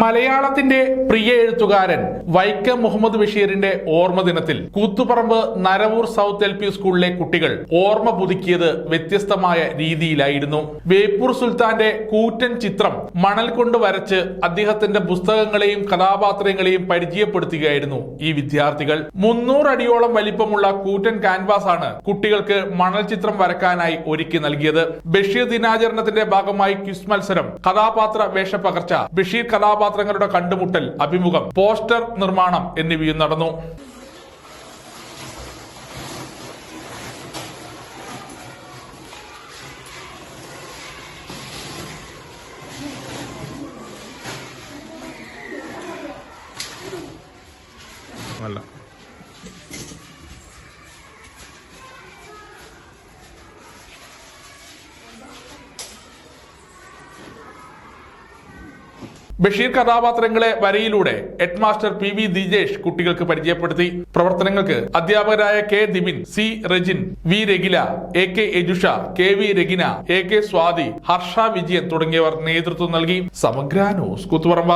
മലയാളത്തിന്റെ പ്രിയ എഴുത്തുകാരൻ വൈക്കം മുഹമ്മദ് ബഷീറിന്റെ ഓർമ്മ ദിനത്തിൽ Koothuparamba Naravoor south L P സ്കൂളിലെ കുട്ടികൾ ഓർമ്മ പുതുക്കിയത് വ്യത്യസ്തമായ രീതിയിലായിരുന്നു. ബേപ്പൂർ സുൽത്താന്റെ കൂറ്റൻ ചിത്രം മണൽ കൊണ്ട് വരച്ച് അദ്ദേഹത്തിന്റെ പുസ്തകങ്ങളെയും കഥാപാത്രങ്ങളെയും പരിചയപ്പെടുത്തുകയായിരുന്നു ഈ വിദ്യാർത്ഥികൾ. മുന്നൂറ് അടിയോളം വലിപ്പമുള്ള കൂറ്റൻ ക്യാൻവാസ് ആണ് കുട്ടികൾക്ക് മണൽ ചിത്രം വരക്കാനായി ഒരുക്കി നൽകിയത്. ബഷീർ ദിനാചരണത്തിന്റെ ഭാഗമായി ക്വിസ് മത്സരം കഥാപാത്ര വേഷപ്പകർച്ച ബഷീർ കഥാപാത്രങ്ങളുടെ കണ്ടുമുട്ടൽ അഭിമുഖം പോസ്റ്റർ നിർമ്മാണം എന്നിവയും നടന്നു. അല്ല. ബഷീർ കഥാപാത്രങ്ങളെ വരയിലൂടെ head master P V Dijesh കുട്ടികൾക്ക് പരിചയപ്പെടുത്തി. പ്രവർത്തനങ്ങൾക്ക് അധ്യാപകരായ K Dibin C Rejin V Ragila A K Yajusha K V Ragina A K Swathi Harsha Vijayan തുടങ്ങിയവർ നേതൃത്വം നൽകി. സമഗ്ര ന്യൂസ് കുത്തുപറമ്പ.